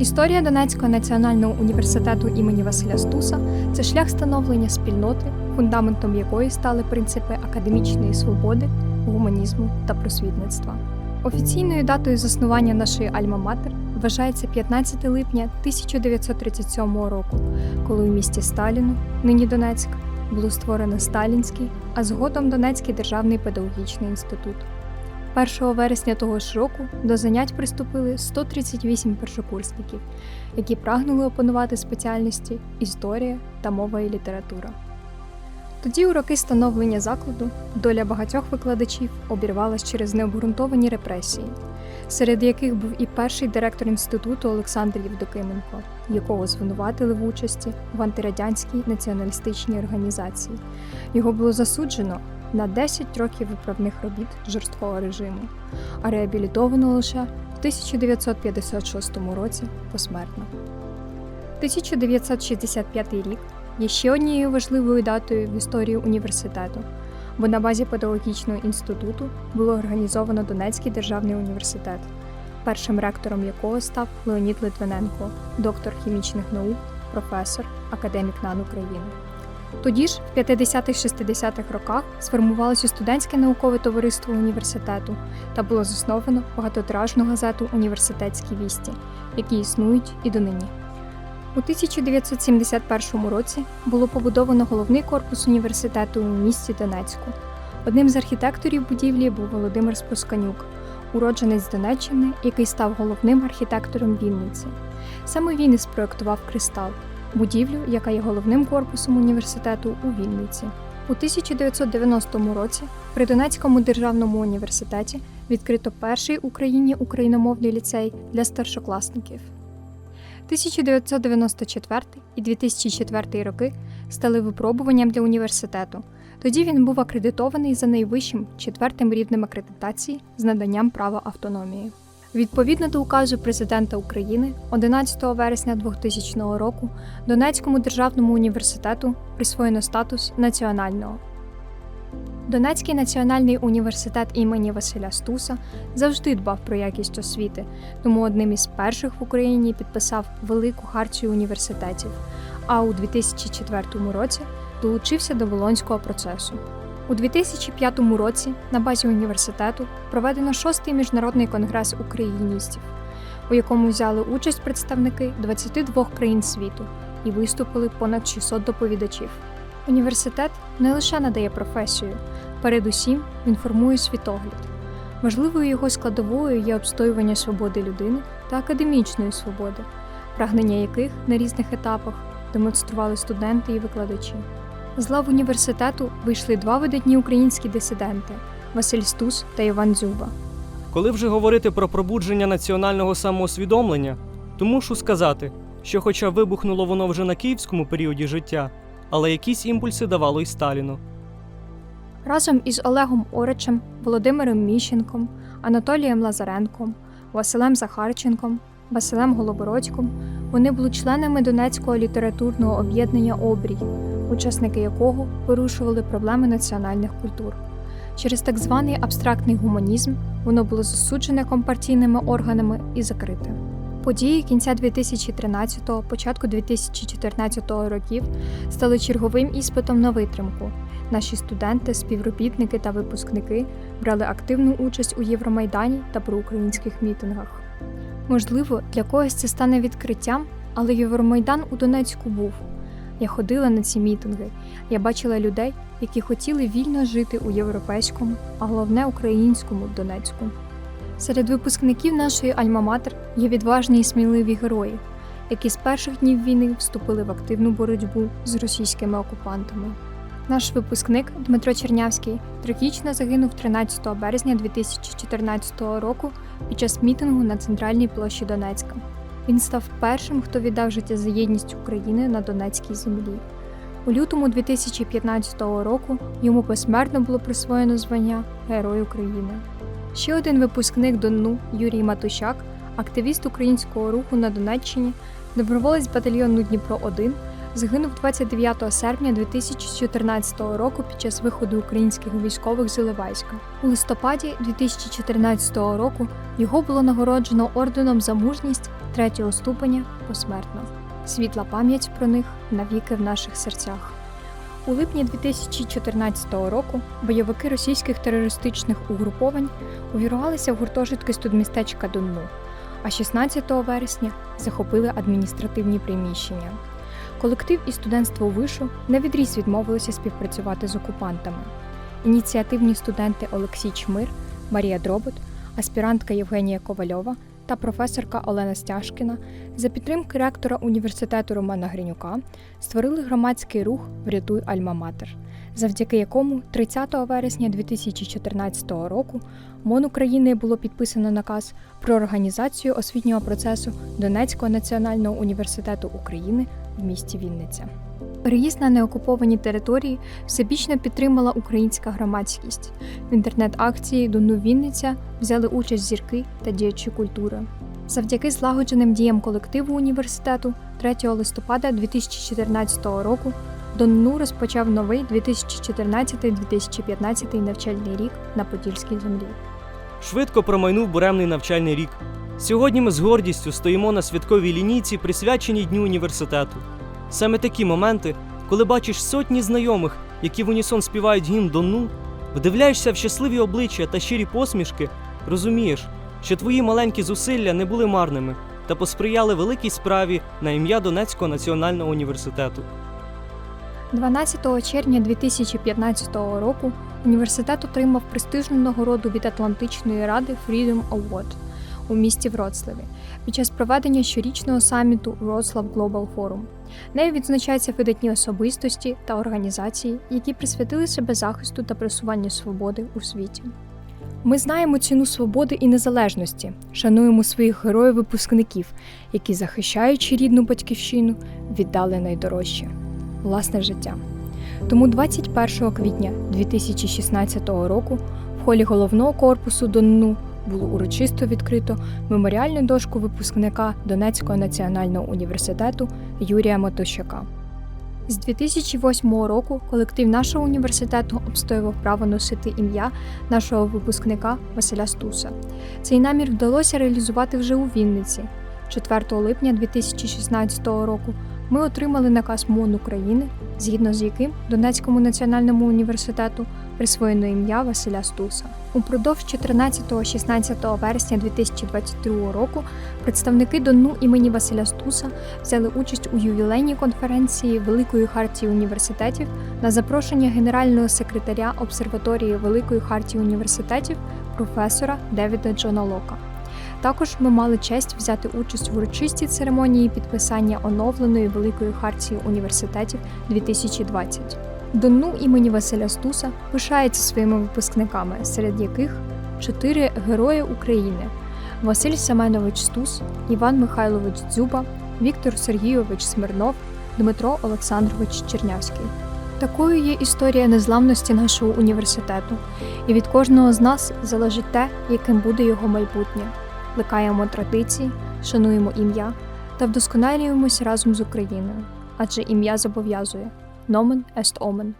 Історія Донецького національного університету імені Василя Стуса це шлях становлення спільноти, фундаментом якої стали принципи академічної свободи, гуманізму та просвітництва. Офіційною датою заснування нашої Альма-Матер вважається 15 липня 1937 року, коли у місті Сталіну, нині Донецьк, було створено Сталінський, а згодом Донецький державний педагогічний інститут. 1 вересня того ж року до занять приступили 138 першокурсників, які прагнули опанувати спеціальності історія та мова і література. Тоді, у роки становлення закладу, доля багатьох викладачів обірвалась через необґрунтовані репресії, серед яких був і перший директор інституту Олександр Євдокименко, якого звинуватили в участі в антирадянській націоналістичній організації. Його було засуджено на 10 років виправних робіт жорсткого режиму, а реабілітовано лише в 1956 році посмертно. 1965 рік є ще однією важливою датою в історії університету, бо на базі педагогічного інституту було організовано Донецький державний університет, першим ректором якого став Леонід Литвиненко, доктор хімічних наук, професор, академік НАН України. Тоді ж, в 50-60-х роках, сформувалося студентське наукове товариство університету та було засновано багатотиражну газету Університетські вісті, які існують і донині. У 1971 році було побудовано головний корпус університету у місті Донецьку. Одним з архітекторів будівлі був Володимир Спусканюк, уродженець Донеччини, який став головним архітектором Вінниці. Саме він і спроектував кристал будівлю, яка є головним корпусом університету у Вінниці. У 1990 році при Донецькому державному університеті відкрито перший Україні україномовний ліцей для старшокласників. 1994 і 2004 роки стали випробуванням для університету. Тоді він був акредитований за найвищим четвертим рівнем акредитації з наданням права автономії. Відповідно до указу президента України 11 вересня 2000 року Донецькому державному університету присвоєно статус національного. Донецький національний університет імені Василя Стуса завжди дбав про якість освіти, тому одним із перших в Україні підписав велику хартію університетів, а у 2004 році долучився до Болонського процесу. У 2005 році на базі університету проведено шостий міжнародний конгрес україністів, у якому взяли участь представники 22 країн світу і виступили понад 600 доповідачів. Університет не лише надає професію, передусім він формує світогляд. Важливою його складовою є обстоювання свободи людини та академічної свободи, прагнення яких на різних етапах демонстрували студенти і викладачі. З лав університету вийшли два видатні українські дисиденти Василь Стус та Іван Дзюба. Коли вже говорити про пробудження національного самоусвідомлення, то мушу сказати, що, хоча вибухнуло воно вже на київському періоді життя, але якісь імпульси давало й Сталіну. Разом із Олегом Оричем, Володимиром Міщенком, Анатолієм Лазаренком, Василем Захарченком, Василем Голобородьком вони були членами Донецького літературного об'єднання Обрій, учасники якого вирушували проблеми національних культур. Через так званий абстрактний гуманізм воно було засуджене компартійними органами і закрите. Події кінця 2013-го, початку 2014 років стали черговим іспитом на витримку. Наші студенти, співробітники та випускники брали активну участь у Євромайдані та проукраїнських мітингах. Можливо, для когось це стане відкриттям, але Євромайдан у Донецьку був. Я ходила на ці мітинги. Я бачила людей, які хотіли вільно жити у європейському, а головне українському Донецьку. Серед випускників нашої Альма-Матер є відважні і сміливі герої, які з перших днів війни вступили в активну боротьбу з російськими окупантами. Наш випускник Дмитро Чернявський трагічно загинув 13 березня 2014 року під час мітингу на центральній площі Донецька. Він став першим, хто віддав життя за єдність України на Донецькій землі. У лютому 2015 року йому посмертно було присвоєно звання Герой України. Ще один випускник Дону Юрій Матущак, активіст українського руху на Донеччині, доброволець батальйону Дніпро 1 загинув 29 серпня 2014 року під час виходу українських військових з Іловайська. У листопаді 2014 року його було нагороджено орденом за мужність третього ступеня посмертно. Світла пам'ять про них навіки в наших серцях. У липні 2014 року бойовики російських терористичних угруповань увірвалися в гуртожитки студмістечка Донну, а 16 вересня захопили адміністративні приміщення. Колектив і студентство вишу невідріз відмовилися співпрацювати з окупантами. Ініціативні студенти Олексій Чмир, Марія Дробот, аспірантка Євгенія Ковальова та професорка Олена Стяжкіна за підтримки ректора університету Романа Гринюка створили громадський рух Врятуй Альма-Матер, завдяки якому 30 вересня 2014 року МОН України було підписано наказ про організацію освітнього процесу Донецького національного університету України в місті Вінниця. Переїзд на неокуповані території всебічно підтримала українська громадськість. В інтернет-акції Дону Вінниця взяли участь зірки та діячі культури. Завдяки злагодженим діям колективу університету 3 листопада 2014 року Донну розпочав новий 2014-2015 навчальний рік на Подільській землі. Швидко промайнув буремний навчальний рік. Сьогодні ми з гордістю стоїмо на святковій лінійці, присвяченій Дню університету. Саме такі моменти, коли бачиш сотні знайомих, які в унісон співають гімн Донну, вдивляєшся в щасливі обличчя та щирі посмішки, розумієш, що твої маленькі зусилля не були марними та посприяли великій справі на ім'я Донецького національного університету. 12 червня 2015 року університет отримав престижну нагороду від Атлантичної ради Freedom Award у місті Вроцлаві під час проведення щорічного саміту Wroclaw Global Forum. Нею відзначаються видатні особистості та організації, які присвятили себе захисту та просуванню свободи у світі. Ми знаємо ціну свободи і незалежності, шануємо своїх героїв-випускників, які, захищаючи рідну батьківщину, віддали найдорожче власне життя. Тому 21 квітня 2016 року в холі головного корпусу Донну було урочисто відкрито меморіальну дошку випускника Донецького національного університету Юрія Матощака. З 2008 року колектив нашого університету обстоював право носити ім'я нашого випускника Василя Стуса. Цей намір вдалося реалізувати вже у Вінниці. 4 липня 2016 року ми отримали наказ МОН України, згідно з яким Донецькому національному університету присвоєно ім'я Василя Стуса. Упродовж 14-16 вересня 2022 року представники Дону імені Василя Стуса взяли участь у ювілейній конференції Великої хартії університетів на запрошення генерального секретаря обсерваторії Великої хартії університетів професора Девіда Джона Лока. Також ми мали честь взяти участь в урочистій церемонії підписання оновленої Великої хартії університетів 2020. Донну імені Василя Стуса пишається своїми випускниками, серед яких чотири герої України: Василь Семенович Стус, Іван Михайлович Дзюба, Віктор Сергійович Смирнов, Дмитро Олександрович Чернявський. Такою є історія незламності нашого університету, і від кожного з нас залежить те, яким буде його майбутнє. Плекаємо традиції, шануємо ім'я та вдосконалюємося разом з Україною, адже ім'я зобов'язує. Nomen est omen.